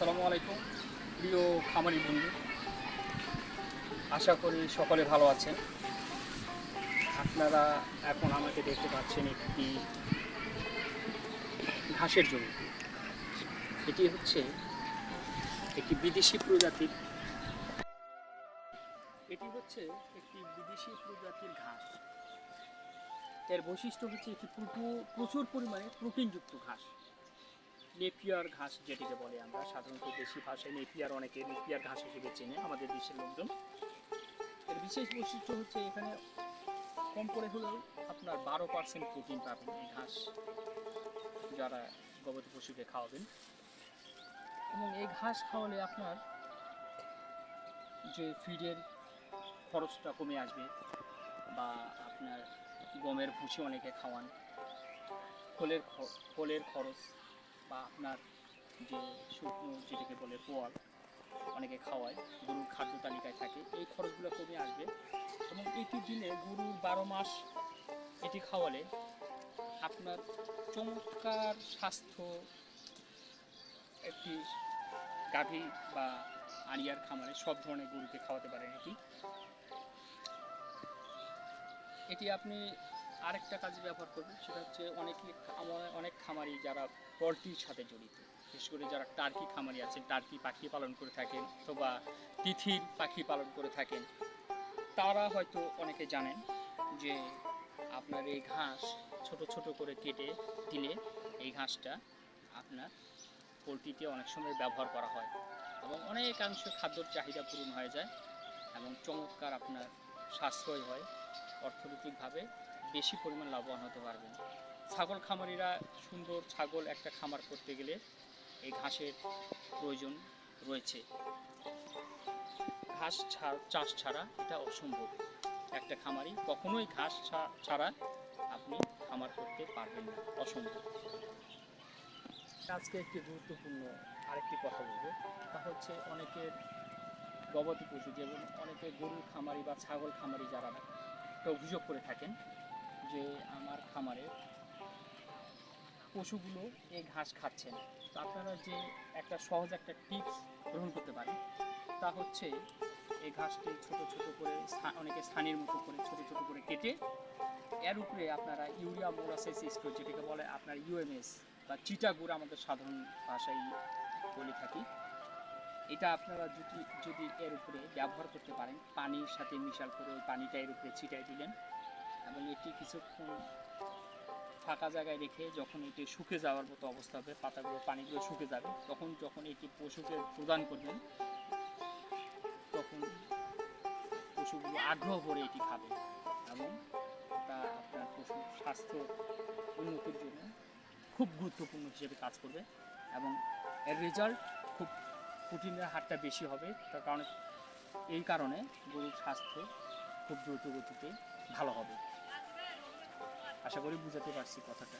আসসালামু আলাইকুম। প্রিয় খামারি বন্ধু, আশা করি সকলে ভালো আছেন। আপনারা এখন আমাকে দেখতে পাচ্ছেন একটি ঘাসের জমি। এটি হচ্ছে একটি বিদেশি প্রজাতির এটি হচ্ছে একটি বিদেশি প্রজাতির ঘাস। এর বৈশিষ্ট্য হচ্ছে এটি প্রচুর প্রচুর পরিমাণে প্রোটিনযুক্ত ঘাস। নেপিয়ার ঘাস যেটিকে বলে আমরা, সাধারণত দেশি ভাষায় নেপিয়ার অনেকে নেপিয়ার ঘাস হিসেবে চেনে আমাদের দেশের লোকজন। এর বিশেষ বৈশিষ্ট্য হচ্ছে এখানে কম করে হলেও আপনার বারো পার্সেন্ট প্রোটিন পাবেন এই ঘাস যারা গবাদি পশুকে খাওয়াবেন। এবং এই ঘাস খাওয়ালে আপনার যে ফিডের খরচটা কমে আসবে বা আপনার গমের ভুসি অনেকে খাওয়ান। খোলের খ- খোলের খরচ বা আপনার যে শুকনো যেটাকে বলে পোয়াল, অনেকে খাওয়ায়, গরুর খাদ্য তালিকায় থাকে, এই খরচগুলো কমে আসবে। এবং এটি দিনে গরুর বারো মাস এটি খাওয়ালে আপনার চমৎকার স্বাস্থ্য, একটি গাভী বা আড়িয়ার খামারে সব ধরনের গরুকে খাওয়াতে পারেন এটি। এটি আপনি আরেকটা কাজে ব্যবহার করবেন, সেটা হচ্ছে অনেকে অনেক খামারি যারা পোলট্রির সাথে জড়িত, বিশেষ করে যারা টার্কি খামারি আছেন, টার্কি পাখি পালন করে থাকেন অথবা তিথির পাখি পালন করে থাকেন, তারা হয়তো অনেকে জানেন যে আপনার এই ঘাস ছোট ছোট করে কেটে দিলে এই ঘাসটা আপনার পোলট্রিতে অনেক সময় ব্যবহার করা হয় এবং অনেকাংশ খাদ্যর চাহিদা পূরণ হয়ে যায় এবং চমৎকার আপনার সাশ্রয় হয় অর্থনৈতিকভাবে বেশি পরিমাণ লাভবান হতে পারবেন। ছাগল খামারিরা সুন্দর ছাগল একটা খামার করতে গেলে এই ঘাসের প্রয়োজন রয়েছে। ঘাস চাষ ছাড়া এটা অসম্ভব। একটা খামারি কখনোই ঘাস ছাড়া আপনি খামার করতে পারবেন না। অসম্ভব। আজকে একটি গুরুত্বপূর্ণ আরেকটি কথা বলব। তা হচ্ছে অনেকের গবাদি পশু, যেমন অনেকে গরুর খামারি বা ছাগল খামারি যারা একটা অভিযোগ করে থাকেন যে আমার খামারে পশুগুলো এই ঘাস খাচ্ছে না তো আপনারা যে একটা সহজ একটা টিপস গ্রহণ করতে পারেন, তা হচ্ছে এই ঘাসকে ছোট ছোট করে অনেকে স্থানের মতো করে ছোট ছোট করে কেটে, এর উপরে আপনারা ইউরিয়া মোরাসাইস স্টোর যেটাকে বলে, আপনার ইউএমএস বা চিটা গুড় আমাদের সাধারণ ভাষায় বলে থাকি। এটা আপনারা যদি যদি এর উপরে ব্যবহার করতে পারেন, পানির সাথে মিশাল করে ওই পানিটা এর উপরে ছিটাই দিলেন। এবং এটি কিছুক্ষণ ফাঁকা জায়গায় রেখে যখন এটি শুকে যাওয়ার মতো অবস্থা হবে, পাতাগুলো, পানিগুলো শুকে যাবে, তখন যখন এটি পশুকে প্রদান করবেন, তখন পশুগুলো আগ্রহ করে এটি খাবে এবং তা আপনার পশুর স্বাস্থ্য উন্নতির জন্য খুব গুরুত্বপূর্ণ হিসেবে কাজ করবে এবং এর রেজাল্ট খুব প্রোটিনের হারটা বেশি হবে। তার কারণে, এই কারণে গরুর স্বাস্থ্য খুব দ্রুত গতিতে ভালো হবে। আশা করি বুঝাতে পারছি কথাটা।